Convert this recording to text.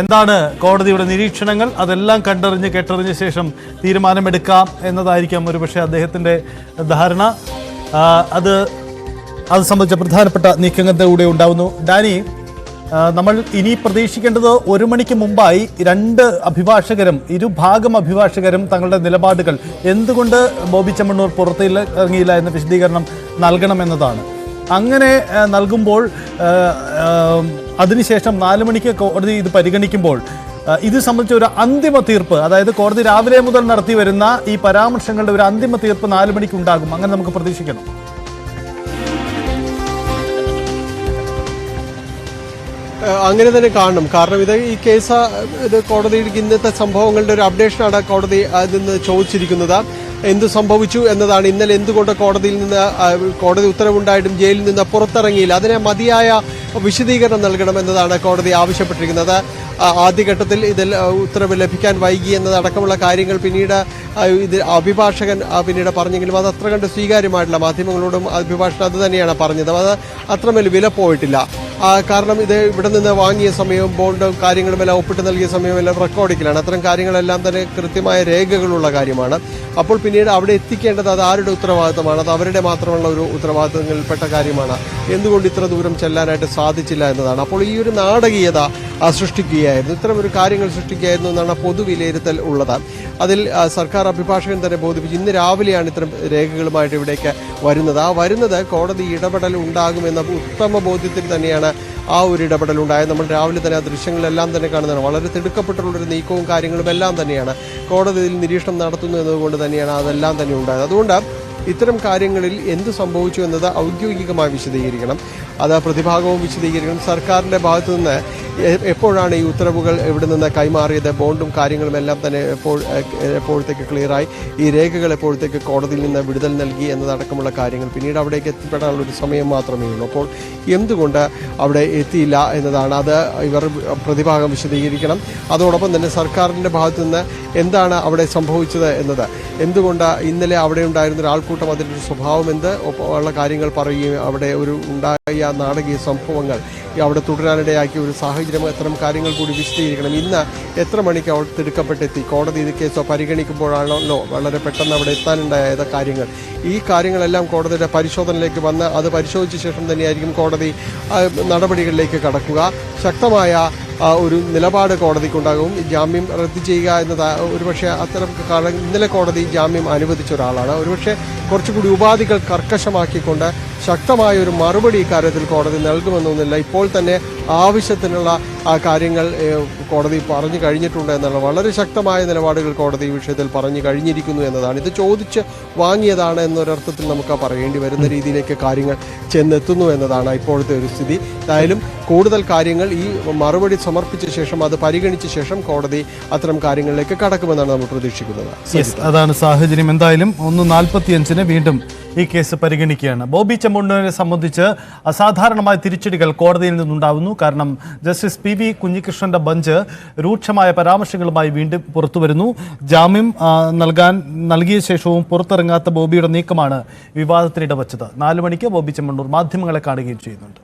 എന്താണ് കോടതിയുടെ നിരീക്ഷണങ്ങൾ? അതെല്ലാം കണ്ടറിഞ്ഞ് കേട്ടറിഞ്ഞ ശേഷം തീരുമാനമെടുക്കാം എന്നതായിരിക്കാം ഒരുപക്ഷെ അദ്ദേഹത്തിന്റെ ധാരണ. അത് അത് സംബന്ധിച്ച പ്രധാനപ്പെട്ട നീക്കങ്ങളുടെ കൂടെ ഉണ്ടാവുന്നു. ഡാനി നമ്മൾ ഇനി പ്രതീക്ഷിക്കേണ്ടത് ഒരു മണിക്ക് മുമ്പായി രണ്ട് അഭിഭാഷകരും ഇരുഭാഗം അഭിഭാഷകരും തങ്ങളുടെ നിലപാടുകൾ എന്തുകൊണ്ട് ബോബി ചെമ്മണ്ണൂർ പുറത്തില്ല ഇറങ്ങിയില്ല എന്ന വിശദീകരണം നൽകണമെന്നതാണ്. അങ്ങനെ നൽകുമ്പോൾ അതിനുശേഷം നാല് മണിക്ക് കോടതി ഇത് പരിഗണിക്കുമ്പോൾ ഇത് സംബന്ധിച്ച ഒരു അന്തിമ തീർപ്പ് അതായത് കോടതി രാവിലെ മുതൽ നടത്തി വരുന്ന ഈ പരാമർശങ്ങളുടെ ഒരു അന്തിമ തീർപ്പ് നാല് മണിക്ക് ഉണ്ടാകും. അങ്ങനെ നമുക്ക് പ്രതീക്ഷിക്കണം അങ്ങനെ തന്നെ കാണണം. കാരണം ഇത് ഈ കേസ് ഇത് കോടതിയിൽ ഇന്നത്തെ സംഭവങ്ങളുടെ ഒരു അപ്ഡേഷനാണ് കോടതി അതിൽ നിന്ന് ചോദിച്ചിരിക്കുന്നത്. എന്ത് സംഭവിച്ചു എന്നതാണ്. ഇന്നലെ എന്തുകൊണ്ട് കോടതിയിൽ നിന്ന് കോടതി ഉത്തരവുണ്ടായിട്ടും ജയിലിൽ നിന്ന് പുറത്തിറങ്ങിയില്ല. അതിനെ മതിയായ വിശദീകരണം നൽകണം എന്നതാണ് കോടതി ആവശ്യപ്പെട്ടിരിക്കുന്നത്. ആദ്യഘട്ടത്തിൽ ഇതിൽ ഉത്തരവ് ലഭിക്കാൻ വൈകി എന്നതടക്കമുള്ള കാര്യങ്ങൾ പിന്നീട് ഇത് അഭിഭാഷകൻ പിന്നീട് പറഞ്ഞെങ്കിലും അത് അത്ര കണ്ട് സ്വീകാര്യമായിട്ടില്ല. മാധ്യമങ്ങളോടും അഭിഭാഷകൻ അത് തന്നെയാണ് പറഞ്ഞത്. അത് അത്രമേൽ വില പോയിട്ടില്ല. കാരണം ഇത് ഇവിടെ നിന്ന് വാങ്ങിയ സമയവും ബോണ്ടും കാര്യങ്ങളും എല്ലാം ഒപ്പിട്ട് നൽകിയ സമയവും എല്ലാം റെക്കോർഡിക്കലാണ് അത്തരം കാര്യങ്ങളെല്ലാം തന്നെ കൃത്യമായ രേഖകളുള്ള കാര്യമാണ്. അപ്പോൾ പിന്നീട് അവിടെ എത്തിക്കേണ്ടത് അത് ആരുടെ ഉത്തരവാദിത്തമാണ്? അത് അവരുടെ മാത്രമുള്ള ഒരു ഉത്തരവാദിത്തങ്ങളിൽപ്പെട്ട കാര്യമാണ്. എന്തുകൊണ്ട് ഇത്ര ദൂരം ചെല്ലാനായിട്ട് സാധിച്ചില്ല എന്നതാണ്. അപ്പോൾ ഈ ഒരു നാടകീയത സൃഷ്ടിക്കുകയായിരുന്നു. ഇത്തരം ഒരു കാര്യങ്ങൾ സൃഷ്ടിക്കുകയായിരുന്നു എന്നാണ് പൊതുവിലയിരുത്തൽ ഉള്ളത്. അതിൽ സർക്കാർ അഭിഭാഷകൻ തന്നെ ബോധിപ്പിച്ചു ഇന്ന് രാവിലെയാണ് ഇത്തരം രേഖകളുമായിട്ട് ഇവിടേക്ക് വരുന്നത്. ആ വരുന്നത് കോടതി ഇടപെടൽ ഉണ്ടാകുമെന്ന ഉത്തമ ബോധ്യത്തിൽ തന്നെയാണ് ആ ഒരു ഇടപെടൽ ഉണ്ടായത് നമ്മൾ രാവിലെ തന്നെ ആ ദൃശ്യങ്ങളെല്ലാം തന്നെ കാണുന്നതാണ്. വളരെ തിടുക്കപ്പെട്ടുള്ളൊരു നീക്കവും കാര്യങ്ങളും എല്ലാം തന്നെയാണ്. കോടതിയിൽ നിരീക്ഷണം നടത്തുന്നു എന്നതുകൊണ്ട് തന്നെയാണ് അതെല്ലാം തന്നെ ഉണ്ടായത്. അതുകൊണ്ട് ഇത്തരം കാര്യങ്ങളിൽ എന്ത് സംഭവിച്ചു എന്നത് ഔദ്യോഗികമായി വിശദീകരിക്കണം. അത് പ്രതിഭാഗവും വിശദീകരിക്കണം. സർക്കാരിന്റെ ഭാഗത്തു നിന്ന് എപ്പോഴാണ് ഈ ഉത്തരവുകൾ ഇവിടെ നിന്ന് കൈമാറിയത്? ബോണ്ടും കാര്യങ്ങളും എല്ലാം തന്നെ എപ്പോൾ എപ്പോഴത്തേക്ക് ക്ലിയറായി? ഈ രേഖകൾ എപ്പോഴത്തേക്ക് കോടതിയിൽ നിന്ന് വിടുതൽ നൽകി എന്നതടക്കമുള്ള കാര്യങ്ങൾ പിന്നീട് അവിടേക്ക് എത്തിപ്പെടാനുള്ള ഒരു സമയം മാത്രമേ ഉള്ളൂ. അപ്പോൾ എന്തുകൊണ്ട് അവിടെ എത്തിയില്ല എന്നതാണ്. അത് ഇവർ പ്രതിഭാഗം വിശദീകരിക്കണം. അതോടൊപ്പം തന്നെ സർക്കാരിന്റെ ഭാഗത്തു നിന്ന് എന്താണ് അവിടെ സംഭവിച്ചത് എന്നത്? എന്തുകൊണ്ട് ഇന്നലെ അവിടെ ഉണ്ടായിരുന്ന ഒരു ആൾക്കൂട്ടം അതിന്റെ ഒരു സ്വഭാവം എന്ത്? ഉള്ള കാര്യങ്ങൾ പറയുകയും അവിടെ ഒരു ഉണ്ടായ നാടകീയ സംഭവങ്ങൾ അവിടെ തുടരാനിടയാക്കിയ ഒരു സാഹചര്യം അത്തരം കാര്യങ്ങൾ കൂടി വിശദീകരിക്കണം. ഇന്ന് എത്ര മണിക്ക് അവിടെ തിടുക്കപ്പെട്ടെത്തി? കോടതി ഇത് കേസോ പരിഗണിക്കുമ്പോഴാണല്ലോ വളരെ പെട്ടെന്ന് അവിടെ എത്താനുണ്ടായ കാര്യങ്ങൾ. ഈ കാര്യങ്ങളെല്ലാം കോടതിയുടെ പരിശോധനയിലേക്ക് വന്ന് അത് പരിശോധിച്ച ശേഷം തന്നെയായിരിക്കും കോടതി നടപടികളിലേക്ക് കടക്കുക. ശക്തമായ ഒരു നിലപാട് കോടതിക്കുണ്ടാകും. ജാമ്യം റദ്ദ് ചെയ്യുക എന്നത് ഒരുപക്ഷെ അത്തരം കാരണം ഇന്നലെ കോടതി ജാമ്യം അനുവദിച്ച ഒരാളാണ്. ഒരുപക്ഷെ കുറച്ചുകൂടി ഉപാധികൾ കർക്കശമാക്കിക്കൊണ്ട് ശക്തമായ ഒരു മറുപടി ഇക്കാര്യത്തിൽ കോടതി നൽകുമെന്നൊന്നുമില്ല. ഇപ്പോൾ തന്നെ ആവശ്യത്തിനുള്ള കാര്യങ്ങൾ കോടതി പറഞ്ഞു കഴിഞ്ഞിട്ടുണ്ട് എന്നുള്ള വളരെ ശക്തമായ നിലപാടുകൾ കോടതി ഈ വിഷയത്തിൽ പറഞ്ഞു കഴിഞ്ഞിരിക്കുന്നു എന്നതാണ്. ഇത് ചോദിച്ച് വാങ്ങിയതാണ് എന്നൊരർത്ഥത്തിൽ നമുക്ക് പറയേണ്ടി വരുന്ന രീതിയിലേക്ക് കാര്യങ്ങൾ ചെന്നെത്തുന്നു എന്നതാണ് ഇപ്പോഴത്തെ ഒരു സ്ഥിതി. എന്തായാലും കൂടുതൽ കാര്യങ്ങൾ ഈ മറുപടി സമർപ്പിച്ച ശേഷം അത് പരിഗണിച്ച ശേഷം കോടതി അത്തരം കാര്യങ്ങളിലേക്ക് കടക്കുമെന്നാണ് നമ്മൾ പ്രതീക്ഷിക്കുന്നത്. അതാണ് സാഹചര്യം. എന്തായാലും ഒന്ന് നാൽപ്പത്തിയഞ്ചിന് വീണ്ടും ഈ കേസ് പരിഗണിക്കുകയാണ്. ബോബി ചെമ്മണ്ണൂരിനെ സംബന്ധിച്ച് അസാധാരണമായ തിരിച്ചടികൾ കോടതിയിൽ നിന്നുണ്ടാവുന്നു. കാരണം ജസ്റ്റിസ് പി വി കുഞ്ഞികൃഷ്ണന്റെ ബഞ്ച് രൂക്ഷമായ പരാമർശങ്ങളുമായി വീണ്ടും പുറത്തുവരുന്നു. ജാമ്യം നൽകാൻ നൽകിയ ശേഷവും പുറത്തിറങ്ങാത്ത ബോബിയുടെ നീക്കമാണ് വിവാദത്തിനിടവച്ചത് നാല് മണിക്ക് ബോബി ചെമ്മണ്ണൂർ മാധ്യമങ്ങളെ കാണുകയും ചെയ്യുന്നുണ്ട്.